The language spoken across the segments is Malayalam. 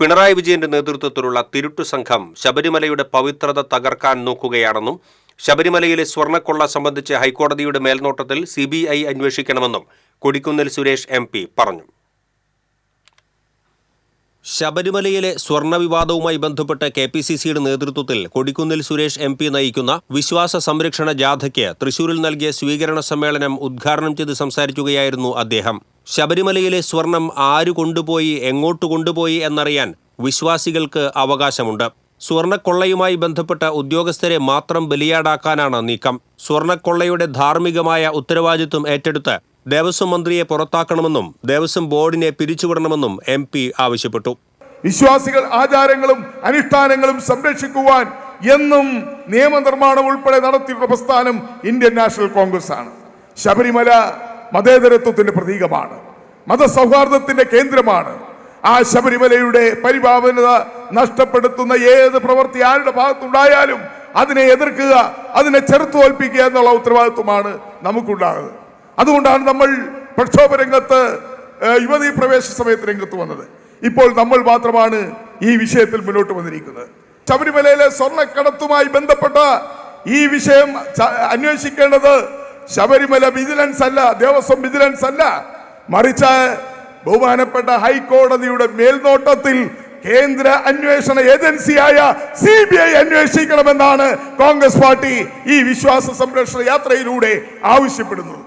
പിണറായി വിജയന്റെ നേതൃത്വത്തിലുള്ള തിരുട്ടു സംഘം ശബരിമലയുടെ പവിത്രത തകർക്കാൻ നോക്കുകയാണെന്നും ശബരിമലയിലെ സ്വർണക്കൊള്ള സംബന്ധിച്ച് ഹൈക്കോടതിയുടെ മേൽനോട്ടത്തിൽ സി ബി ഐ അന്വേഷിക്കണമെന്നും കൊടിക്കുന്നിൽ സുരേഷ് എം പി പറഞ്ഞു. ശബരിമലയിലെ സ്വർണ വിവാദവുമായി ബന്ധപ്പെട്ട് കെ പി സി സിയുടെ നേതൃത്വത്തിൽ കൊടിക്കുന്നിൽ സുരേഷ് എം പി നയിക്കുന്ന വിശ്വാസ സംരക്ഷണ ജാഥയ്ക്ക് തൃശൂരിൽ നൽകിയ സ്വീകരണ സമ്മേളനം ഉദ്ഘാടനം ചെയ്ത് സംസാരിക്കുകയായിരുന്നു അദ്ദേഹം. ശബരിമലയിലെ സ്വർണം ആര് കൊണ്ടുപോയി എങ്ങോട്ട് കൊണ്ടുപോയി എന്നറിയാൻ വിശ്വാസികൾക്ക് അവകാശമുണ്ട്. സ്വർണക്കൊള്ളയുമായി ബന്ധപ്പെട്ട ഉദ്യോഗസ്ഥരെ മാത്രം ബലിയാടാക്കാനാണ് നീക്കം. സ്വർണക്കൊള്ളയുടെ ധാർമ്മികമായ ഉത്തരവാദിത്വം ഏറ്റെടുത്ത് ദേവസ്വം മന്ത്രിയെ പുറത്താക്കണമെന്നും ദേവസ്വം ബോർഡിനെ പിരിച്ചുവിടണമെന്നും എം ആവശ്യപ്പെട്ടു. വിശ്വാസികൾ ആചാരങ്ങളും അനുഷ്ഠാനങ്ങളും സംരക്ഷിക്കുവാൻ എന്നും നിയമനിർമ്മാണം ഉൾപ്പെടെ നടത്തിയിട്ടുള്ള പ്രസ്ഥാനം ഇന്ത്യൻ നാഷണൽ കോൺഗ്രസ് ആണ് ശബരിമല മതേതരത്വത്തിന്റെ പ്രതീകമാണ് മതസൗഹാർദ്ദത്തിന്റെ കേന്ദ്രമാണ്. ആ ശബരിമലയുടെ പരിപാവനത നഷ്ടപ്പെടുത്തുന്ന ഏത് പ്രവൃത്തി ആരുടെ ഭാഗത്തുണ്ടായാലും അതിനെ എതിർക്കുക അതിനെ ചെറുത്തു തോൽപ്പിക്കുക എന്നുള്ള ഉത്തരവാദിത്വമാണ് നമുക്കുണ്ടാകുന്നത്. അതുകൊണ്ടാണ് നമ്മൾ പ്രക്ഷോഭ രംഗത്ത് യുവതീ പ്രവേശ സമയത്ത് രംഗത്ത് വന്നത്. ഇപ്പോൾ നമ്മൾ മാത്രമാണ് ഈ വിഷയത്തിൽ മുന്നോട്ട് വന്നിരിക്കുന്നത്. ശബരിമലയിലെ സ്വർണക്കടത്തുമായി ബന്ധപ്പെട്ട ഈ വിഷയം അന്വേഷിക്കേണ്ടത് ശബരിമല വിജിലൻസ് അല്ല ദേവസ്വം വിജിലൻസ് അല്ല. മറിച്ച് ബഹുമാനപ്പെട്ട ഹൈക്കോടതിയുടെ മേൽനോട്ടത്തിൽ കേന്ദ്ര അന്വേഷണ ഏജൻസിയായ സി ബി ഐ അന്വേഷിക്കണമെന്നാണ് കോൺഗ്രസ് പാർട്ടി ഈ വിശ്വാസ സംരക്ഷണ യാത്രയിലൂടെ ആവശ്യപ്പെടുന്നത്.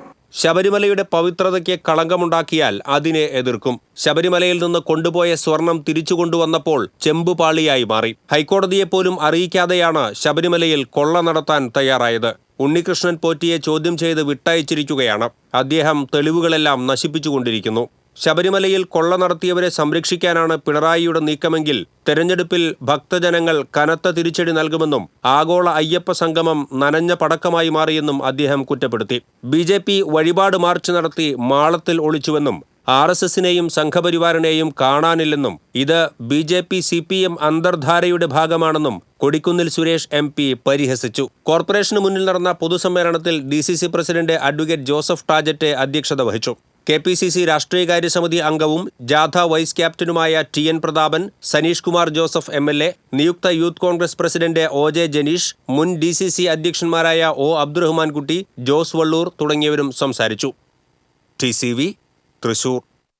ശബരിമലയുടെ പവിത്രതയ്ക്ക് കളങ്കമുണ്ടാക്കിയാൽ അതിനെ എതിർക്കും. ശബരിമലയിൽ നിന്ന് കൊണ്ടുപോയ സ്വർണം തിരിച്ചു കൊണ്ടുവന്നപ്പോൾ ചെമ്പുപാളിയായി മാറി. ഹൈക്കോടതിയെപ്പോലും അറിയിക്കാതെയാണ് ശബരിമലയിൽ കൊള്ള നടത്താൻ തയ്യാറായത്. ഉണ്ണികൃഷ്ണൻ പോറ്റിയെ ചോദ്യം ചെയ്ത് വിട്ടയച്ചിരിക്കുകയാണ്. അദ്ദേഹം തെളിവുകളെല്ലാം നശിപ്പിച്ചുകൊണ്ടിരിക്കുന്നു. ശബരിമലയിൽ കൊള്ള നടത്തിയവരെ സംരക്ഷിക്കാനാണ് പിണറായിയുടെ നീക്കമെങ്കിൽ തെരഞ്ഞെടുപ്പിൽ ഭക്തജനങ്ങൾ കനത്ത തിരിച്ചടി നൽകുമെന്നും ആഗോള അയ്യപ്പ സംഗമം നനഞ്ഞ പടക്കമായി മാറിയെന്നും അദ്ദേഹം കുറ്റപ്പെടുത്തി. ബി ജെ പി വഴിപാട് മാർച്ച് നടത്തി മാളത്തിൽ ഒളിച്ചുവെന്നും ആർ എസ് എസിനെയും സംഘപരിവാറിനെയും കാണാനില്ലെന്നും ഇത് B J P C P M അന്തർധാരയുടെ ഭാഗമാണെന്നും കൊടിക്കുന്നിൽ സുരേഷ് എം പി പരിഹസിച്ചു. കോർപ്പറേഷന് മുന്നിൽ നടന്ന പൊതുസമ്മേളനത്തിൽ D C C president advocate Joseph Tajet അധ്യക്ഷത വഹിച്ചു. കെ പി സി സി രാഷ്ട്രീയകാര്യ സമിതി അംഗവും ജാഥ vice ക്യാപ്റ്റനുമായ T N Prathapan Sanish Kumar Joseph M L A നിയുക്ത youth congress president O J Janeesh മുൻ ഡി സി സി അധ്യക്ഷന്മാരായ ഒ അബ്ദുറഹ്മാൻകുട്ടി ജോസ് വള്ളൂർ തുടങ്ങിയവരും സംസാരിച്ചു. T C V Thrissur.